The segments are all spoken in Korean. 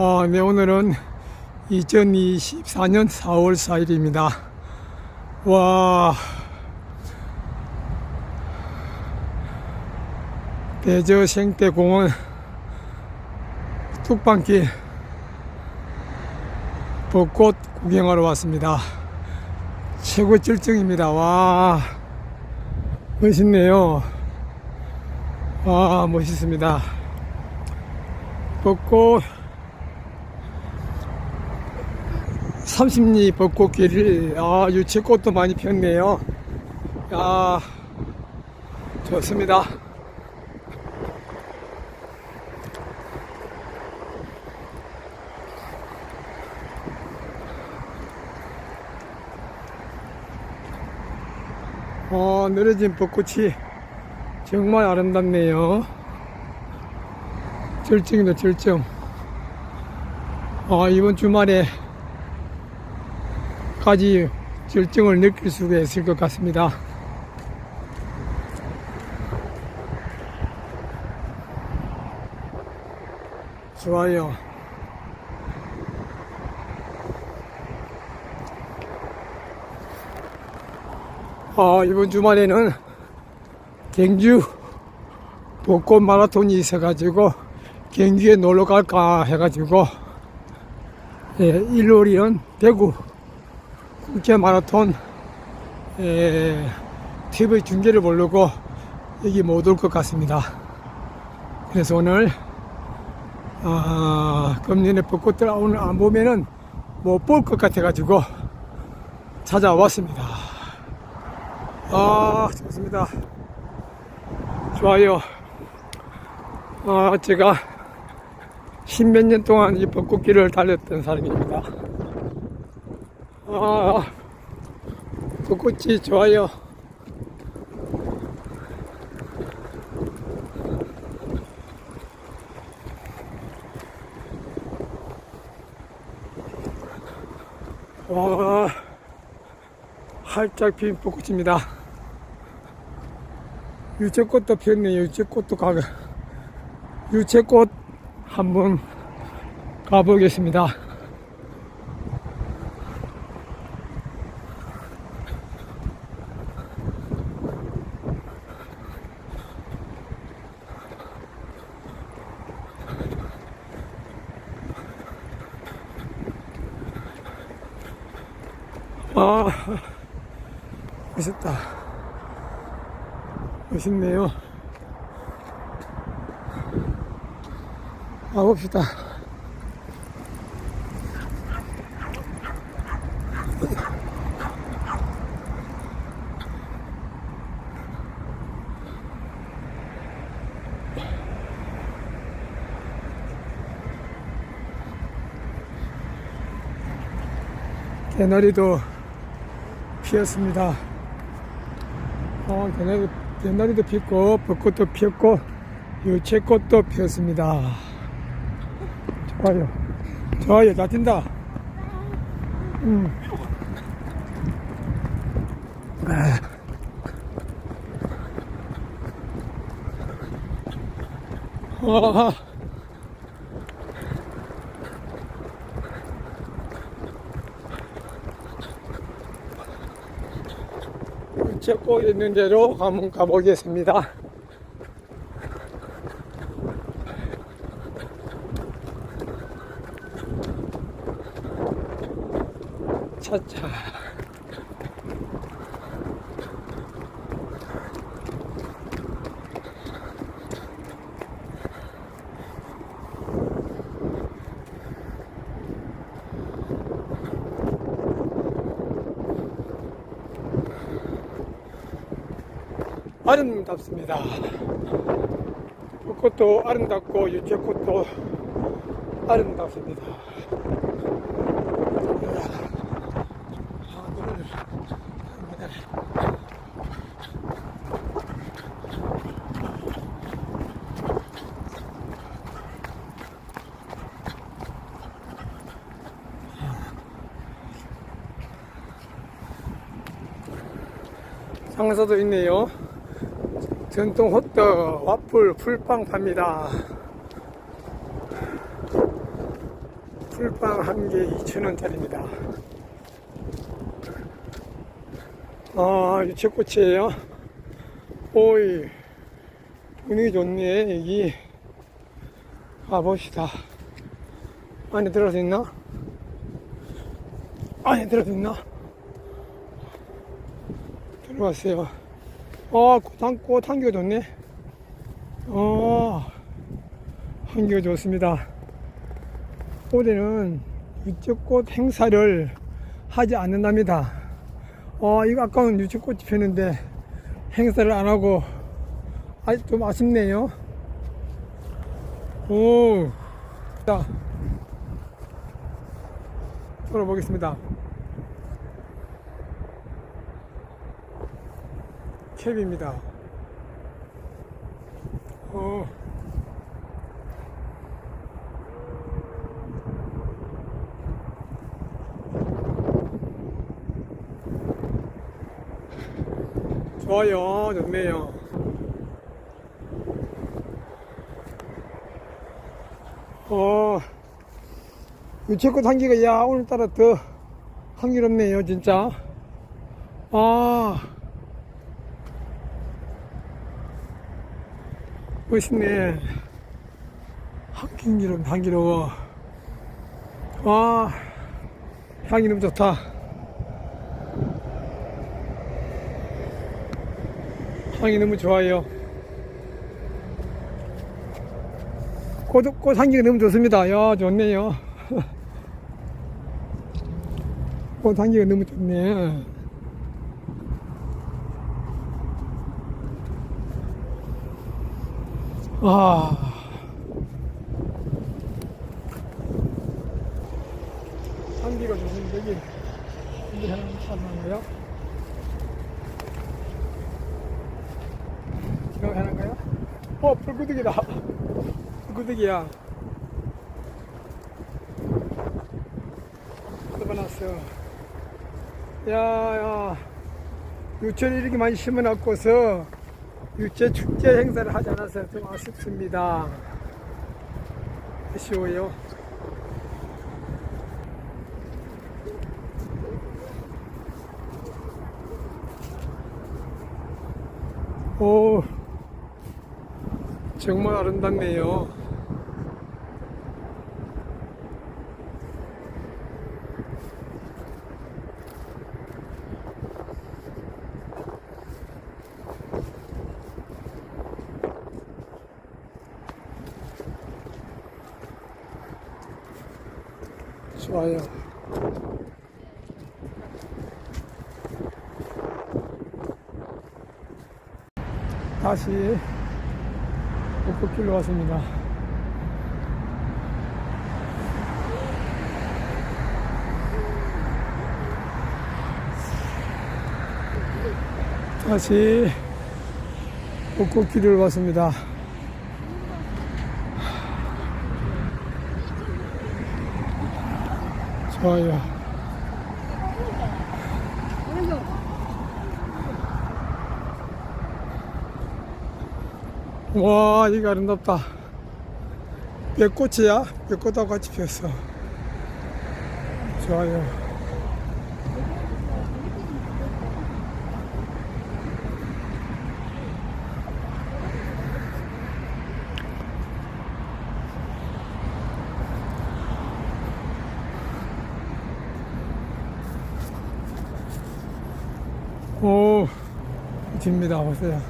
어, 네, 오늘은 2024년 4월 4일입니다. 와, 대저 생태공원 뚝방길 벚꽃 구경하러 왔습니다. 최고 절정입니다. 와, 멋있네요. 와, 멋있습니다. 벚꽃 30리 벚꽃길 아 유채꽃도 많이 폈네요. 야 좋습니다. 어 늘어진 벚꽃이 정말 아름답네요. 절정이다 절정. 아 이번 주말에 까지 절정을 느낄 수가 있을 것 같습니다. 좋아요. 아, 이번 주말에는 경주 벚꽃 마라톤이 있어가지고 경주에 놀러 갈까 해가지고 예, 일요일은 대구 국제 마라톤 에, TV 중계를 보려고 여기 못 올 것 같습니다. 그래서 오늘 아, 금년에 벚꽃들 오늘 안 보면은 못 볼 것 같아가지고 찾아왔습니다. 아 좋습니다. 좋아요. 아 제가 십몇 년 동안 이 벚꽃길을 달렸던 사람입니다. 아, 벚꽃이 좋아요. 와, 활짝 핀 벚꽃입니다. 유채꽃도 피었네요. 유채꽃도 가, 유채꽃 한번 가보겠습니다. 아, 멋있다. 멋있네요. 가봅시다. 개나리도 피었습니다. 어, 개나리, 개나리도 피고, 벚꽃도 피었고, 유채꽃도 피었습니다. 좋아요. 좋아요. 잘 뛴다. 음. 아. 아. 찍고 있는 대로 한번 가보겠습니다. 차차. 아름답습니다. 벚꽃도 아름답고 유채꽃도 아름답습니다. 상사도 있네요. 전통 호떡, 와플, 풀빵 팝니다. 술빵 한 개 2,000원짜리입니다. 아, 유채꽃이에요. 오이, 분위기 좋네, 여기. 가봅시다. 안에 들어서 있나? 안에 들어서 있나? 들어왔어요. 아, 꽃, 한, 꽃 한개 좋네. 어, 한개 좋습니다. 올해는 유채꽃 행사를 하지 않는답니다. 어, 이거 아까는 유채꽃이 피었는데 행사를 안 하고 아직 좀 아쉽네요. 오, 자, 돌아보겠습니다. 캡입니다. 어. 좋아요, 좋네요. 어, 유채꽃 향기가, 야, 오늘따라 더 향기롭네요, 진짜. 아, 멋있네. 향기로워, 향기로워. 와, 향이 너무 좋다. 향이 너무 좋아요. 꽃, 꽃 향기가 너무 좋습니다. 야, 좋네요. 꽃 향기가 너무 좋네. 아. 향기가 좋은 여기, 여기 하나 하는 거요? 지금 하는 거야? 어, 불구득이다. 불구득이야. 떠나놨어. 야, 야. 유채를 이렇게 많이 심어놨고서 유채 축제 행사를 하지 않아서 좀 아쉽습니다. 아쉬워요. 오, 정말 아름답네요. 좋아요. 다시 벚꽃길로 왔습니다. 다시 벚꽃길을 왔습니다. 좋아요. 와, 이거 아름답다. 벚꽃이야? 벚꽃하고 같이 피었어. 좋아요. 오, 집니다. 보세요.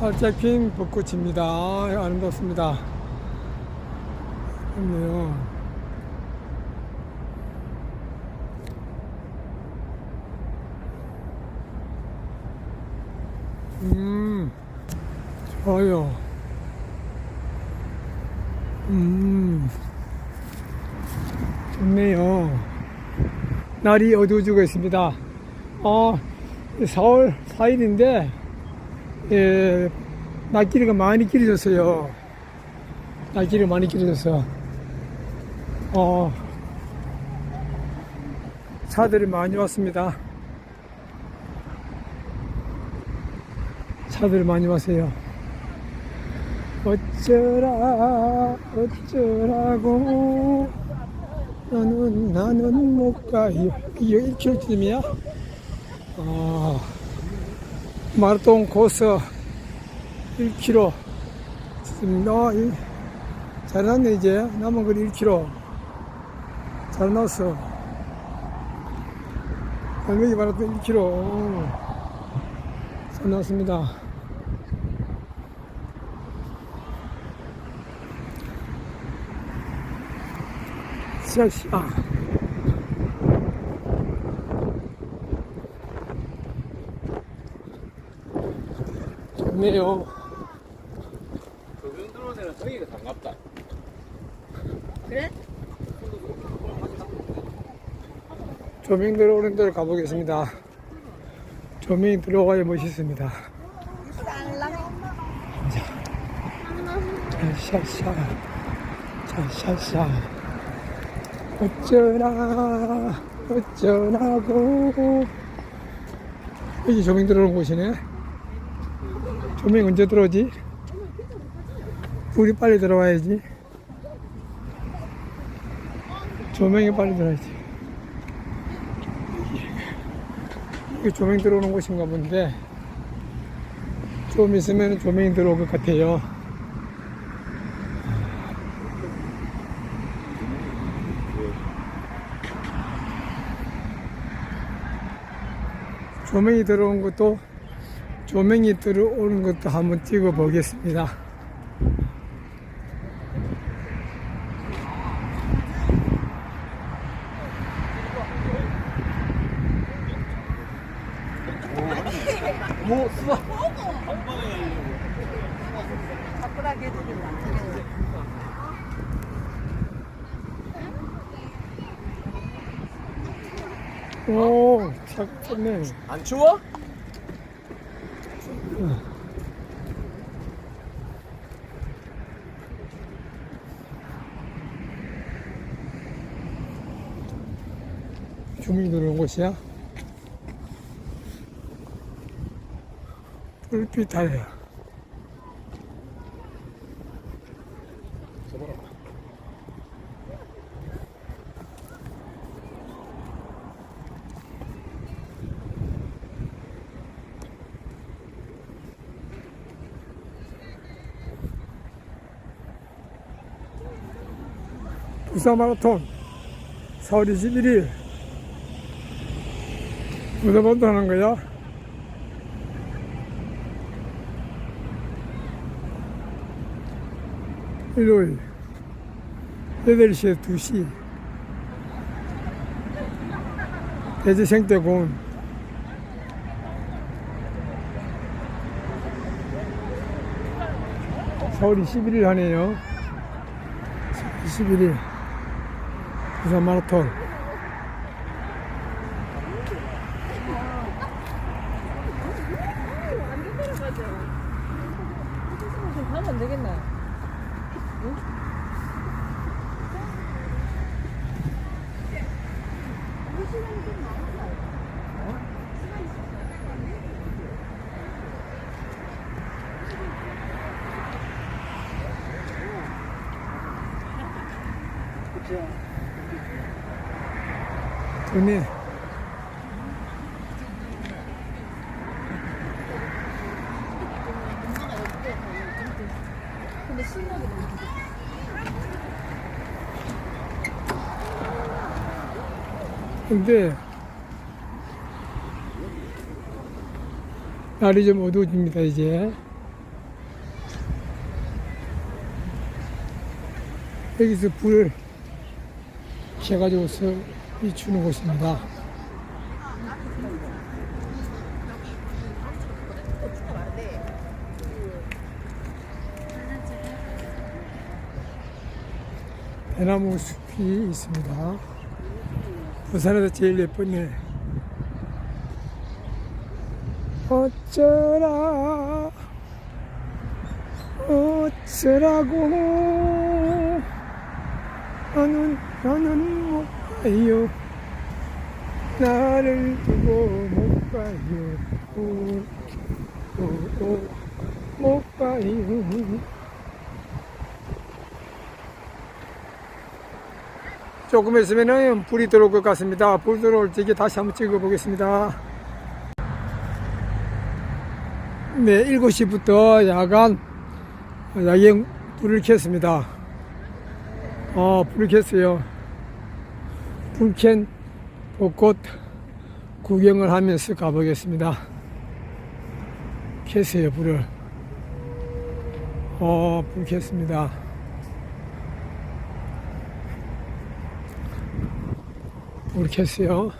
활짝 핀 벚꽃입니다. 아름답습니다. 그렇네요. 음, 좋아요. 음, 좋네요. 날이 어두워지고 있습니다. 어, 4월 4일인데, 예, 낮 길이가 많이 길어졌어요. 낮 길이 많이 길어졌어. 어, 차들이 많이 왔습니다. 차들이 많이 왔어요. 어쩌라, 어쩌라고. 나는, 나는 못 가요. 이게 1km쯤이야? 아, 마라톤 코스 1km. 어, 이- 잘 났네, 이제. 남은 거리 1km. 잘 나왔어. 갈매기 마라톤 1km. 잘 나왔습니다. 샤샤. 좋네요. 조명 들어오는 데는 저기가 반갑다. 그래? 조명 들어오는 데로 가보겠습니다. 조명이 들어가야 멋있습니다. 샤샤. 샤샤샤. 어쩌라, 어쩌라고. 여기 조명 들어오는 곳이네. 조명 언제 들어오지? 불이 빨리 들어와야지. 조명이 빨리 들어야지. 이게 조명 들어오는 곳인가 본데 좀 있으면 조명이 들어올 것 같아요. 조명이 들어온 것도 조명이 들어오는 것도 한번 찍어 보겠습니다. 뭐 쓰다. 바꾸라게 해드린다. 오, 잘 쳤네. 안 추워? 조명이 들어온 곳이야? 불빛 아래야. 부산 마라톤 4월 21일 무슨 번도 하는 거야? 일요일 8시에 2시. 대제생태공원 서울이 11일 하네요. 11일 부산 마라톤. 좋네 근 너무 근데 날이 좀 어두워집니다 이제. 여기서 불을 켜가지고서 비추는 곳입니다 대나무 숲이 있습니다 부산에서 제일 예쁘네. 어쩌라, 어쩌라고. 나는 나는 못 가요 나를 두고 못 가요. 오, 오, 오, 못 가요. 조금 있으면은 불이 들어올 것 같습니다. 불 들어올 적에 다시 한번 찍어 보겠습니다. 네 7시부터 야간 야경 불을 켰습니다. 어, 불을 켰어요. 불켠 벚꽃 구경을 하면서 가보겠습니다. 켰어요, 불을. 어, 불 켰습니다. 불 켰어요.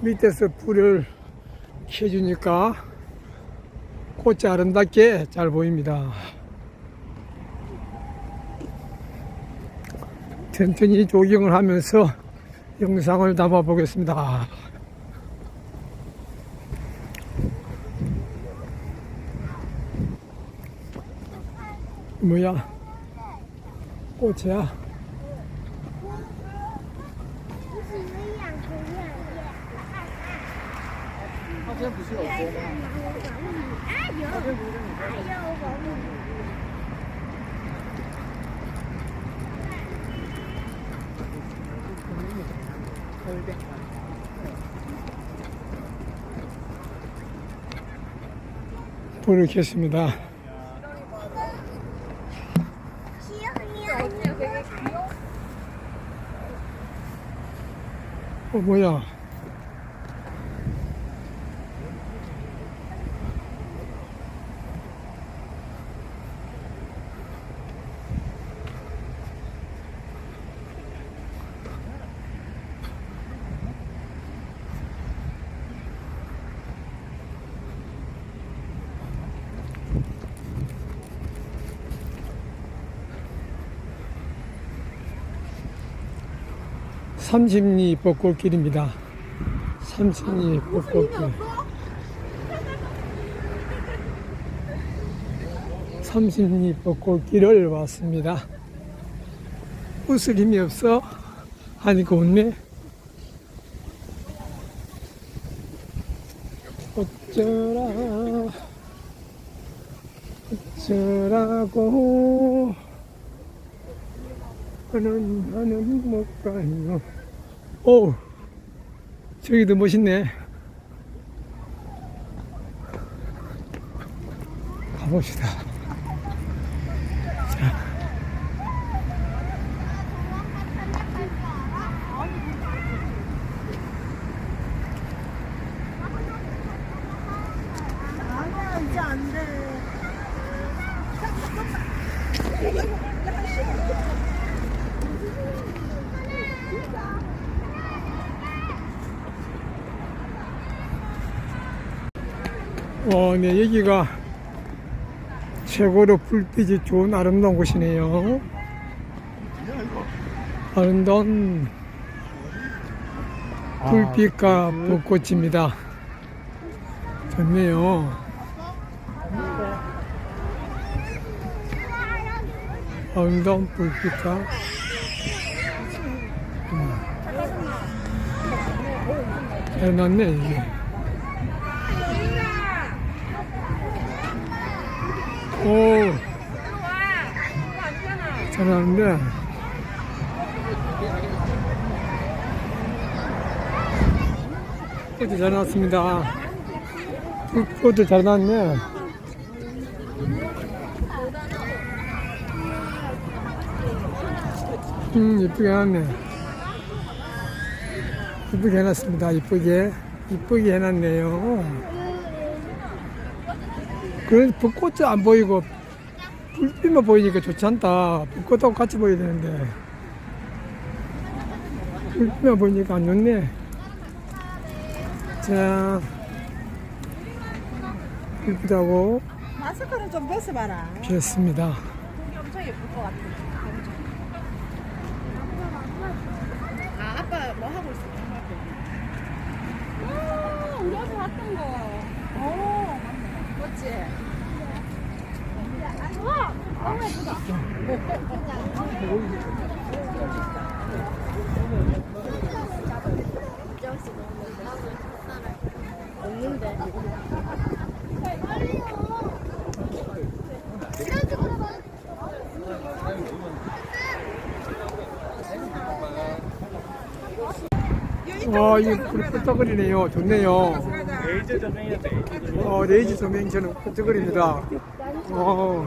밑에서 불을 켜주니까 꽃이 아름답게 잘 보입니다. 천천히 조경을 하면서 영상을 담아 보겠습니다. 뭐야? 꽃이야? 네. 골뱅이. 부르겠습니다. 어, 뭐야? 삼십리 벚꽃길입니다. 삼십리 벚꽃길. 삼십리 벚꽃길을 왔습니다. 웃을 힘이 없어 하니까 웃네. 어쩌라 어쩌라고 나는 나는 못 가요. 오, 저기도 멋있네. 가봅시다. 어, 네, 여기가 최고로 불빛이 좋은 아름다운 곳이네요. 아름다운 불빛과 벚꽃입니다. 좋네요. 아름다운 불빛과 음. 잘 났네 이게. 오, 잘하는데. 꽃도 잘 났습니다. 꽃도 잘 났네. 음, 이쁘게 해놨네. 이쁘게 해놨습니다. 이쁘게. 이쁘게 해놨네요. 그런 벚꽃이 안 보이고 불빛만 보이니까 좋지 않다. 벚꽃하고 같이 보여야 되는데 불빛만 보이니까 안 좋네. 자, 불빛하고 마스크를 좀 벗어봐라. 피었습니다. 여기 엄청 예쁠 것 같아. 아, 아빠 뭐 하고 있어? 오, 우리 어제 왔던 거. 오, 맞지? 와, 와, 이게 불이 끄떡거리네요. 좋네요. 레이저 조명이야 레이저 조명 어, 레이지 조명처럼 끄떡거립니다. 어,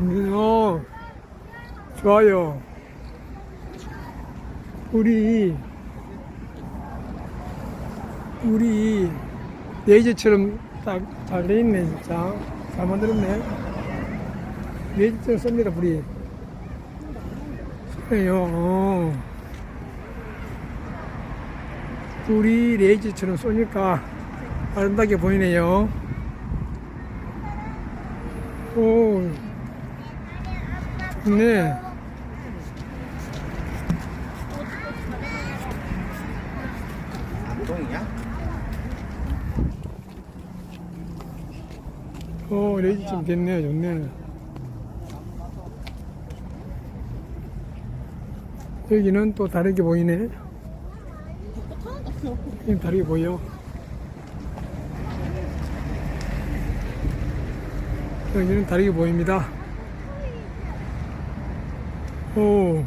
음, 어, 좋아요. 우리, 우리 레이저처럼 딱 잘 돼 있네, 진짜. 잘 만들었네. 레이저처럼 씁니다, 불이. 좋네요. 어. 불이 레이저처럼 쏘니까 아름답게 보이네요. 오, 동이야? 오, 레이저 좀 됐네요. 좋네. 여기는 또 다르게 보이네. 여기 다르게 보여. 여기는 다르게 보입니다. 오.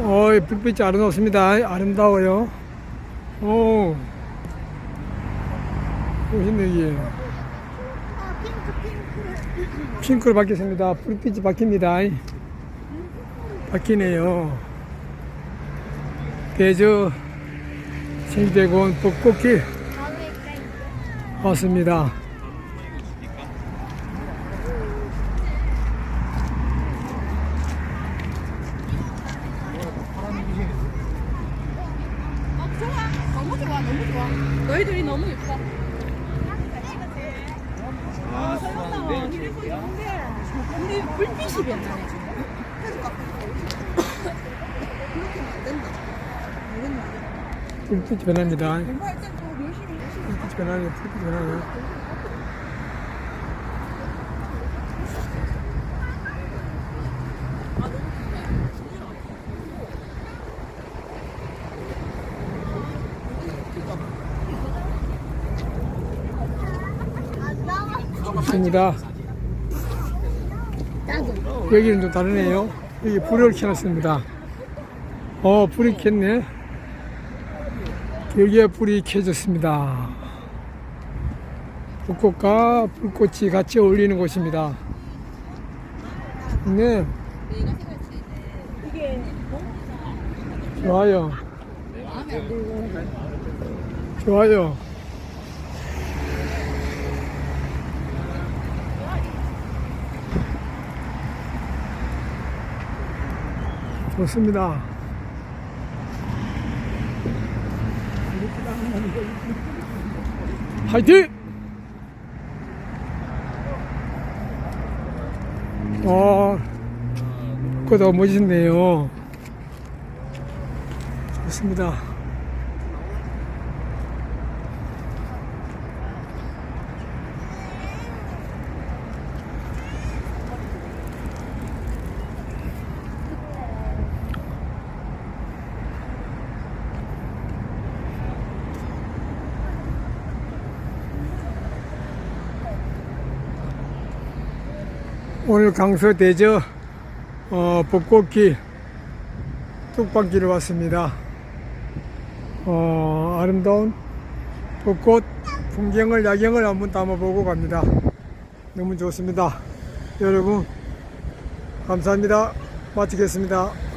어이, 불빛이 아름답습니다. 아름다워요. 오. 멋있네, 이게. 핑크로 바뀌었습니다. 불빛이 바뀝니다. 바뀌네요. 대저 생대공 벚꽃길 왔습니다. 어, 좋아. 너무 좋아. 너무 좋아. 너희들이 너무 예뻐. 아 수고하는데 근데 불빛이 변하네. 불빛이 변합니다. 불빛이 변하네, 불빛이 변하네. 좋습니다. 여기는 좀 다르네요. 여기 불을 켜놨습니다. 어, 불이 켰네. 여기에 불이 켜졌습니다. 벚꽃과 불꽃이 같이 어울리는 곳입니다. 네. 좋아요. 좋아요. 좋습니다. 화이팅! 어, 그거 멋있네요. 좋습니다. 오늘 강서 대저 어, 벚꽃길 뚝방길을 왔습니다. 어, 아름다운 벚꽃 풍경을 야경을 한번 담아보고 갑니다. 너무 좋습니다. 여러분 감사합니다. 마치겠습니다.